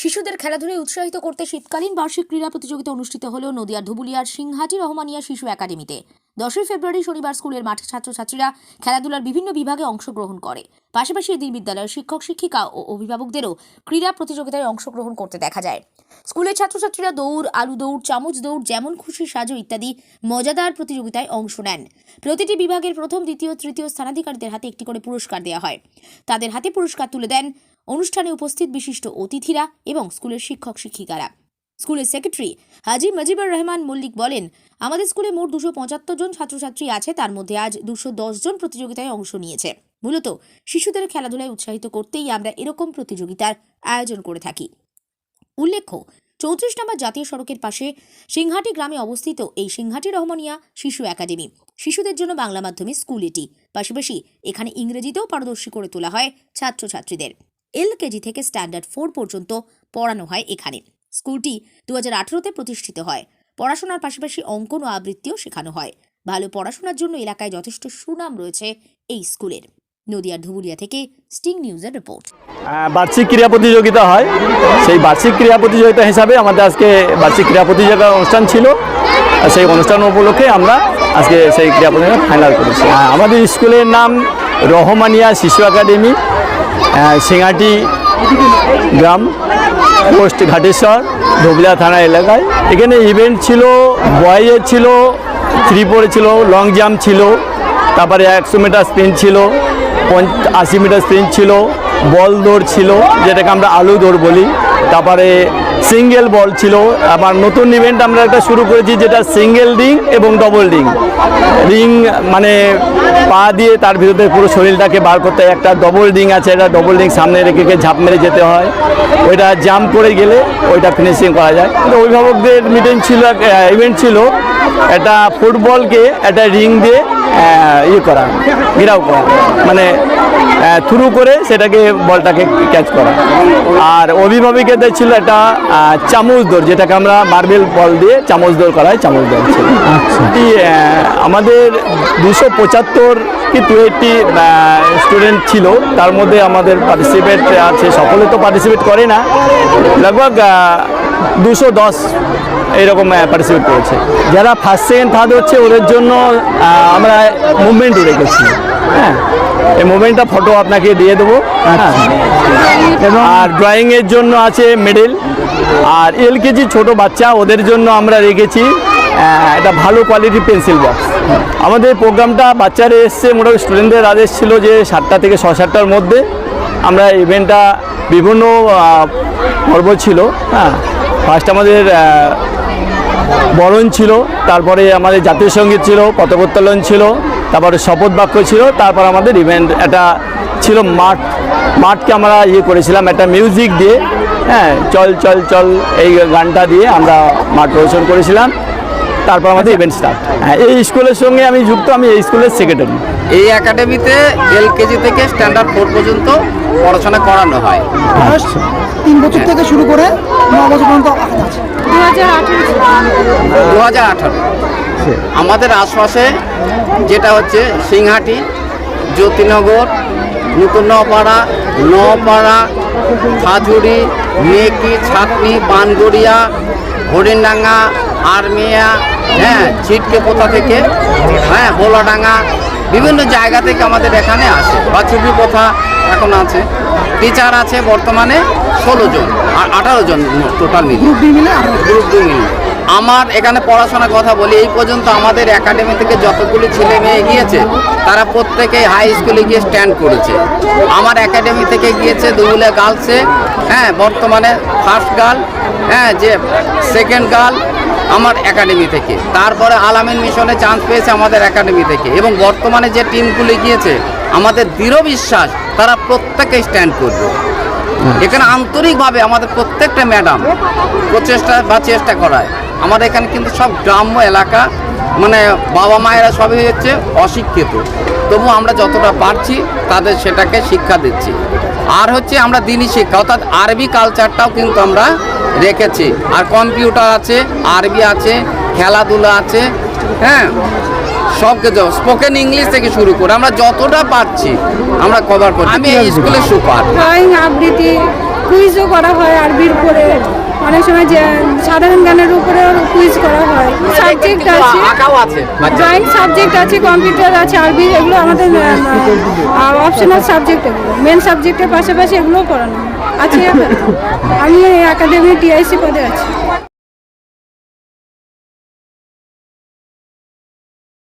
শিশুদের খেলাধুলায় উৎসাহিত করতে শীতকালীন বার্ষিক ক্রীড়া প্রতিযোগিতা অনুষ্ঠিত হল নদিয়া ধুবুলিয়ার সিংহাটি রহমানিয়া শিশু একাডেমিতে। দশই ফেব্রুয়ারি শনিবার স্কুলের মাঠে ছাত্রছাত্রীরা খেলাধুলার বিভিন্ন বিভাগে অংশগ্রহণ করে। পাশাপাশি এদিন বিদ্যালয়ের শিক্ষক, শিক্ষিকা ও অভিভাবকদেরও ক্রীড়া প্রতিযোগিতায় অংশগ্রহণ করতে দেখা যায়। স্কুলের ছাত্রছাত্রীরা দৌড়, আলু দৌড়, চামচ দৌড়, যেমন খুশি সাজো ইত্যাদি মজাদার প্রতিযোগিতায় অংশ নেন। প্রতিটি বিভাগের প্রথম, দ্বিতীয়, তৃতীয় স্থানাধিকারীদের হাতে একটি করে পুরস্কার দেওয়া হয়। তাদের হাতে পুরস্কার তুলে দেন অনুষ্ঠানে উপস্থিত বিশিষ্ট অতিথিরা এবং স্কুলের শিক্ষক, শিক্ষিকারা। স্কুলের সেক্রেটারি হাজি মজিবুর রহমান মল্লিক বলেন, আমাদের স্কুলে মোট দুশো পঁচাত্তর জন ছাত্রছাত্রী আছে, তার মধ্যে আজ দুশো জন প্রতিযোগিতায় অংশ নিয়েছে। মূলত শিশুদের খেলাধুলায় উৎসাহিত করতেই আমরা এরকম প্রতিযোগিতার আয়োজন করে থাকি। উল্লেখ্য, চৌত্রিশ নম্বর জাতীয় সড়কের পাশে সিংহাটি গ্রামে অবস্থিত এই সিংহাটি রহমানিয়া শিশু একাডেমি। শিশুদের জন্য বাংলা মাধ্যমে স্কুল এটি। পাশাপাশি এখানে ইংরেজিতেও পারদর্শী করে তোলা হয় ছাত্রছাত্রীদের। এল কেজি থেকে স্ট্যান্ডার্ড ফোর পর্যন্ত পড়ানো হয় এখানে। স্কুলটি দু হাজার আঠেরোতে প্রতিষ্ঠিত হয়। পড়াশোনার পাশাপাশি অঙ্কন ও আবৃত্তিও শেখানো হয়। ভালো পড়াশোনার জন্য এলাকায় যথেষ্ট সুনাম রয়েছে এই স্কুলের। নদিয়ার ধুবুলিয়া থেকে স্টিং নিউজের রিপোর্ট। বার্ষিক ক্রীড়া প্রতিযোগিতা হয়। সেই বার্ষিক ক্রীড়া প্রতিযোগিতা হিসাবে আমাদের আজকে বার্ষিক ক্রীড়া প্রতিযোগিতার অনুষ্ঠান ছিল। সেই অনুষ্ঠান উপলক্ষে আমরা আজকে সেই ক্রীড়া প্রতিযোগিতা ফাইনাল করেছি। আমাদের স্কুলের নাম রহমানিয়া শিশু একাডেমি আহ, সিঙ্গাটি গ্রাম। পোস্ট ঘাটেশ্বর ধুবলিয়া থানা এলাকায়। এখানে ইভেন্ট ছিল বয়েজের ছিল থ্রি ফোরে ছিল লং জাম্প ছিল, তারপরে একশো মিটার স্প্রিন্ট ছিল আশি মিটার স্প্রিন্ট ছিল, বল দৌড় ছিল, যেটাকে আমরা আলু দৌড় বলি। তারপরে সিঙ্গেল বল ছিল। আবার নতুন ইভেন্ট আমরা একটা শুরু করেছি, যেটা সিঙ্গেল রিং এবং ডবল রিং রিং মানে পা দিয়ে তার ভিতরে পুরো শরীরটাকে বার করতে হয়। একটা ডবল রিং আছে এটা ডবল রিং সামনে রেখে ঝাঁপ মেরে যেতে হয়। ওইটা জাম্প করে গেলে ওইটা ফিনিশিং করা যায়। কিন্তু অভিভাবকদের মিটিং ছিল ইভেন্ট ছিল। একটা ফুটবলকে একটা রিং দিয়ে ইয়ে করা, ঘেরাও করা। মানে থ্রু করে সেটাকে বলটাকে ক্যাচ করা। আর অভিভাবকদের ছিল একটা চামচ দৌড় যেটাকে আমরা মার্বেল বল দিয়ে চামচ দৌড় করা হয় চামচ দৌড় ছিল। আমাদের দুশো পঁচাত্তর কি টু এইটটি স্টুডেন্ট ছিল। তার মধ্যে আমাদের পার্টিসিপেট আছে সকলে তো পার্টিসিপেট করে না। লগভগ দুশো দশ এইরকম পার্টিসিপেট করেছে। যারা ফার্স্ট সেকেন্ড থার্ড হচ্ছে ওদের জন্য আমরা মুভমেন্টও রেখেছি। হ্যাঁ। এই মুভমেন্টটা ফটো আপনাকে দিয়ে দেবো। হ্যাঁ। এবং আর ড্রয়িংয়ের জন্য আছে মেডেল আর এলকেজি ছোট বাচ্চা ওদের জন্য আমরা রেখেছি একটা ভালো কোয়ালিটির পেন্সিল বক্স আমাদের প্রোগ্রামটা বাচ্চারা এসছে মোটামুটি স্টুডেন্টদের আদেশ ছিল যে সাতটা থেকে ছ সাতটার মধ্যে আমরা ইভেন্টটা বিভিন্ন পর্ব ছিল হ্যাঁ। ফার্স্ট আমাদের বরণ ছিল তারপরে আমাদের জাতীয় সংগীত ছিল পথকোত্তোলন ছিল তারপরে শপথ বাক্য ছিল তারপর আমাদের ইভেন্ট একটা ছিল মাঠ মাঠকে আমরা ইয়ে করেছিলাম একটা মিউজিক দিয়ে হ্যাঁ চল চল চল এই গানটা দিয়ে আমরা মাঠ প্রদর্শন করেছিলাম। তারপর আমাদের ইভেন্ট স্টার্ট হ্যাঁ এই স্কুলের সঙ্গে আমি যুক্ত আমি এই স্কুলের সেক্রেটারি এই একাডেমিতে এলকেজি থেকে স্ট্যান্ডার্ড ফোর পর্যন্ত পড়াশোনা করানো হয়। তিন বছর থেকে শুরু করে ন বছর পর্যন্ত দু হাজার আঠারো। আমাদের আশপাশে যেটা হচ্ছে সিংহাটি জ্যোতিনগর নতুন নপাড়া নপাড়া খাজুরি মেকি ছাতনি পানগড়িয়া হরিণডাঙ্গা আর্মিয়া হ্যাঁ ছিটকে পোতা থেকে? হ্যাঁ বোলাডাঙ্গা বিভিন্ন জায়গা থেকে আমাদের এখানে আসে। বা বাছুরি পোথা এখন আছে। টিচার আছে বর্তমানে ষোলো জন আর আঠারো জন টোটাল মিলে। গ্রুপ ডি মিলে? গ্রুপ দুই মিলে। আমার এখানে পড়াশোনার কথা বলি, এই পর্যন্ত আমাদের একাডেমি থেকে যতগুলি ছেলে মেয়ে গিয়েছে তারা প্রত্যেকেই হাই স্কুলে গিয়ে স্ট্যান্ড করেছে। আমার একাডেমি থেকে গিয়েছে দুবুলিয়া গার্লসে হ্যাঁ বর্তমানে ফার্স্ট গার্ল হ্যাঁ যে সেকেন্ড গার্ল আমার একাডেমি থেকে। তারপরে আলামিন মিশনে চান্স পেয়েছে আমাদের একাডেমি থেকে। এবং বর্তমানে যে টিমগুলি গিয়েছে, আমাদের দৃঢ় বিশ্বাস, তারা প্রত্যেকে স্ট্যান্ড করবে। এখানে আন্তরিকভাবে আমাদের প্রত্যেকটা ম্যাডাম প্রচেষ্টা বা চেষ্টা করায়। আমাদের এখানে কিন্তু সব গ্রাম্য এলাকা মানে বাবা মায়েরা সবই হচ্ছে অশিক্ষিত। তবু আমরা যতটা পারছি তাদের সেটাকে শিক্ষা দিচ্ছি। আর হচ্ছে আমরা দিনই শিক্ষা অর্থাৎ আরবি কালচারটাও কিন্তু আমরা রেখেছি। আর কম্পিউটার আছে আরবি আছে খেলাধুলা আছে হ্যাঁ? সব কিছু স্পোকেন ইংলিশ থেকে শুরু করে আমরা যতটা পারছি আমরা কভার করছি। আমি এই স্কুলে সুপার। ড্রয়িং আবৃত্তি। কুইজও করা হয় আরবির উপরে অনেক সময় যে সাধারণ জ্ঞানের উপরে কুইজ করা হয়। সাবজেক্ট আছে। আঁকাও ড্রয়িং সাবজেক্ট আছে কম্পিউটার আছে আরবি এগুলো আমাদের অপশনাল সাবজেক্ট এগুলো। মেন সাবজেক্টের পাশাপাশি এগুলোও পড়ানো। আছে আমি একাডেমি টিআইসি পদে আছি।